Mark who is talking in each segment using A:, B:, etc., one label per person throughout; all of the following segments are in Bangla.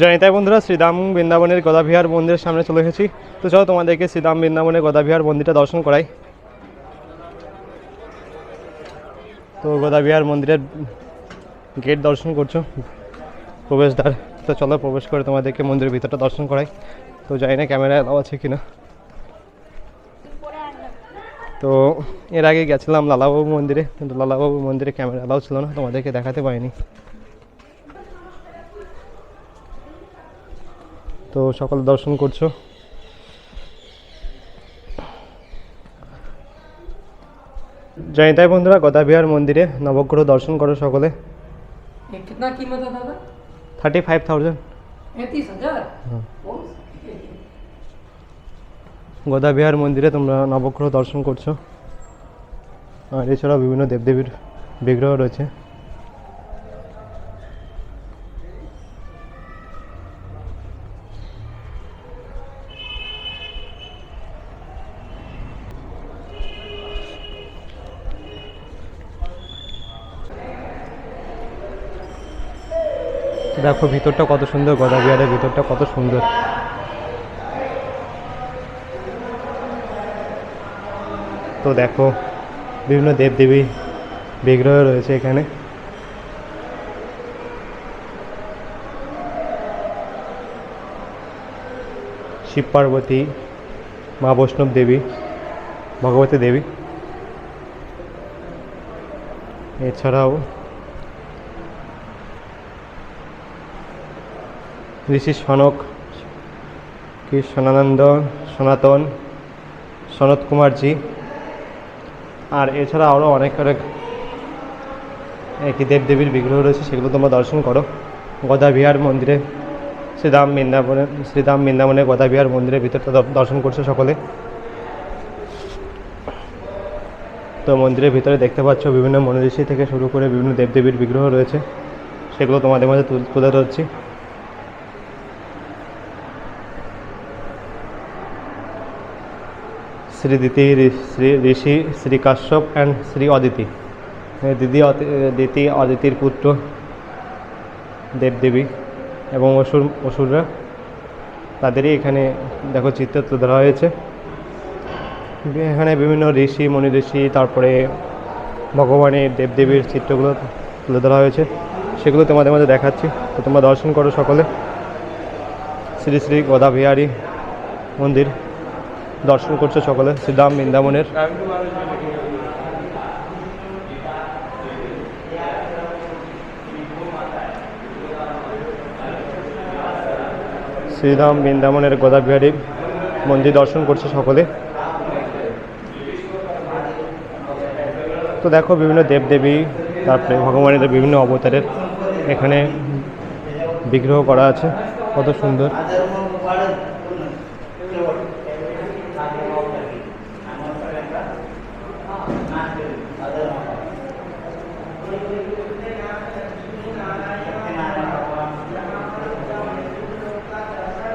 A: জয়িতাই বন্ধুরা, শ্রীদাম বৃন্দাবনের গদাবিহার মন্দিরের সামনে চলে এসেছি। তো চলো তোমাদেরকে শ্রীদাম বৃন্দাবনের গদাবিহার মন্দিরটা দর্শন করাই। তো গদাবিহার মন্দিরের গেট দর্শন করছ, প্রবেশদ্বার। তো চলো প্রবেশ করে তোমাদেরকে মন্দিরের ভিতরটা দর্শন করাই। তো জানি না ক্যামেরা এলাও আছে কিনা। তো এর আগে গেছিলাম লালাবাবু মন্দিরে, কিন্তু লালাবাবু মন্দিরে ক্যামেরা এলাও ছিল না, তোমাদেরকে দেখাতে পারিনি। তো সকালে দর্শন করছ? জয়িতাই বন্ধুরা গদাবিহার মন্দিরে নবগ্রহ দর্শন করো সকলে। থার্টি ফাইভ থাউজেন্ড গদাবিহার মন্দিরে তোমরা নবগ্রহ দর্শন করছ। আর এছাড়াও বিভিন্ন দেবদেবীর বিগ্রহ রয়েছে। দেখো ভিতরটা কত সুন্দর, গদাবিহারের ভিতরটা কত সুন্দর। তো দেখো, বিভিন্ন দেবদেবী বিগ্রহ রয়েছে এখানে। শিব পার্বতী, মা বৈষ্ণব দেবী, ভগবতী দেবী। এছাড়াও ঋষি সনক কৃষ্ণানন্দ সনাতন, সনত কুমারজি। আর এছাড়া আরও অনেক অনেক একই দেবদেবীর বিগ্রহ রয়েছে, সেগুলো তোমরা দর্শন করো। গদাবিহার মন্দিরে, শ্রীরাম বৃন্দাবনে শ্রীরাম বৃন্দাবনে গদাবিহার মন্দিরের ভিতরটা দর্শন করছ সকলে। তো মন্দিরের ভিতরে দেখতে পাচ্ছ বিভিন্ন মনীষী থেকে শুরু করে বিভিন্ন দেবদেবীর বিগ্রহ রয়েছে, সেগুলো তোমাদের তুল- তুলে ধরছি। শ্রী দিতি শ্রী ঋষি, শ্রী কাশ্যপ অ্যান্ড শ্রী অদিতি। দিদি দিতি অদিতির পুত্র দেবদেবী এবং অসুর, অসুররা তাদেরই এখানে দেখো চিত্র তুলে ধরা হয়েছে। এখানে বিভিন্ন ঋষি, মনি ঋষি, তারপরে ভগবানের দেবদেবীর চিত্রগুলো তুলে ধরা হয়েছে। সেগুলো তোমাদের মধ্যে দেখাচ্ছি। তো তোমরা দর্শন করো সকলে। শ্রী শ্রী গদা বিহারী মন্দির। দর্শন করছে সকলে শ্রীরাম বৃন্দাবনের। শ্রীরাম বৃন্দাবনের গোদাবিহারী মন্দির দর্শন করছে সকলে। তো দেখো বিভিন্ন দেবদেবী, তারপরে ভগবানের বিভিন্ন অবতারের এখানে বিগ্রহ করা আছে, কত সুন্দর।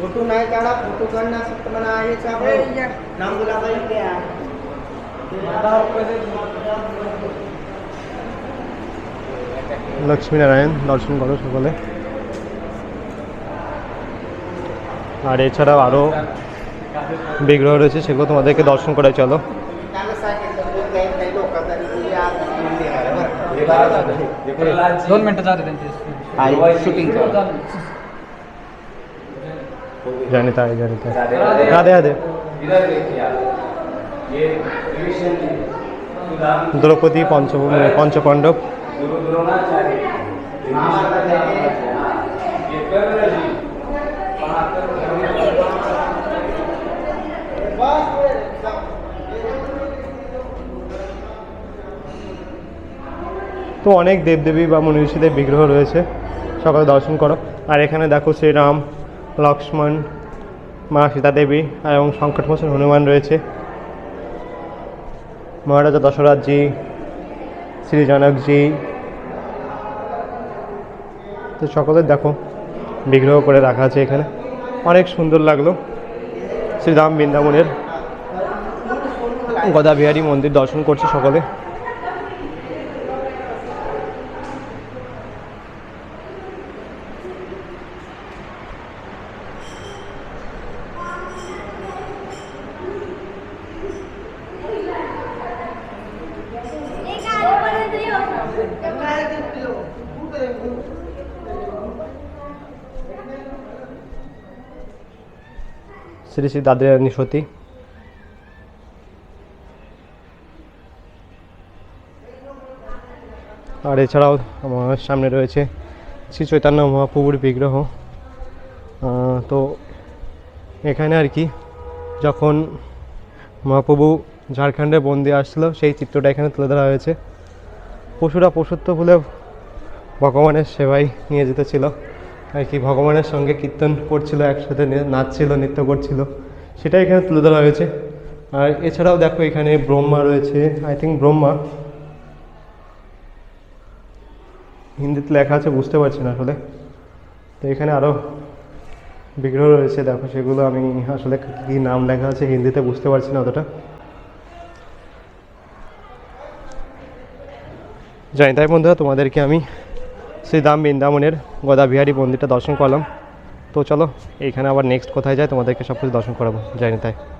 B: फोटो नाही काढा फोटो काढण्यास म्हणा हेच आपण नाम गुलाबाई क्या
A: লক্ষ্মীনারায়ণ দর্শন করো সকলে আর এছাড়াও আরও বিগ্রহ রয়েছে সেগুলো তোমাদেরকে দর্শন করে চলো
B: त्याला सांगितलं दोन काही काही लोकांचा रिव्ह्यू आज देणार आहे बरं.
C: दोन मिनिटं जाते त्यांचे
B: आहे शूटिंग
A: জানিতা জানি তাই। রাধে রাধে দ্রৌপদী পঞ্চ পঞ্চপাণ্ডব। তো অনেক দেবদেবী বা মনীষীদের বিগ্রহ রয়েছে। সকালে দর্শন করো। আর এখানে দেখো শ্রীরাম লক্ষ্মণ, মা সীতা দেবী এবং সংকটমোচন হনুমান রয়েছে। মহারাজা দশরথজি, শ্রী জনকজি, তো সকলের দেখো, বিগ্রহ করে রাখা আছে এখানে। অনেক সুন্দর লাগল শ্রীরাম বৃন্দাবনের গদা বিহারী মন্দির দর্শন করছে সকলে। শ্রী শ্রী দাদরানী সতী। আর এছাড়াও আমার সামনে রয়েছে শ্রী চৈতন্য মহাপ্রভুর বিগ্রহ। তো এখানে আর কি, যখন মহাপ্রভু ঝাড়খণ্ডে বন্দি আসছিল সেই চিত্রটা এখানে তুলে ধরা হয়েছে। পশুরা পশুত্ব ভুলে ভগবানের সেবায় নিয়ে যেতেছিল আর কি ভগবানের সঙ্গে কীর্তন করছিল, একসাথে নাচছিল, নৃত্য করছিল, সেটাই এখানে তুলে ধরা হয়েছে। আর এছাড়াও দেখো এখানে ব্রহ্মা রয়েছে আই থিঙ্ক ব্রহ্মা। হিন্দিতে লেখা আছে, বুঝতে পারছি না আসলে। তো এখানে আরও বিগ্রহ রয়েছে, দেখো সেগুলো আমি আসলে কী নাম লেখা আছে হিন্দিতে বুঝতে পারছি না অতটা। জানি তাই বন্ধুরা, তোমাদেরকে আমি শ্রীধাম বৃন্দাবনের গদা বিহারী মন্দিরটা দর্শন করলাম। তো চলো, এইখানে আবার নেক্সট কোথায় যায় তোমাদেরকে সব কিছু দর্শন করাবো। জানি তাই